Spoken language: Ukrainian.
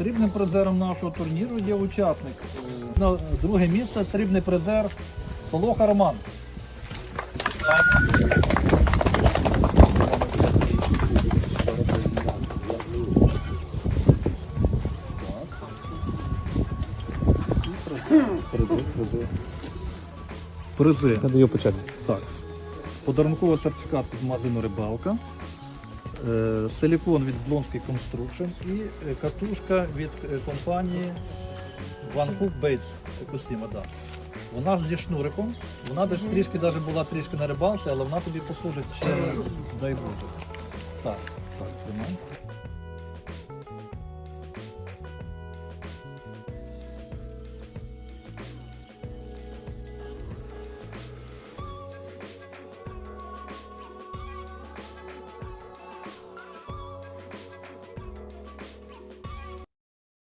Срібним призером нашого турніру є учасник. На друге місце срібний призер Солоха Роман. Призи. Я даю початися. Так. Подарунковий сертифікат від магазину Рибалка, силікон від Blonsky Construction і е, катушка від е, компанії Van Hook Bates Екосіма. Да. Вона ж зі шнуриком, вона десь трішки навіть була трішки на рибалці, але вона тобі послужить ще дай Боже. Так, так, тримай.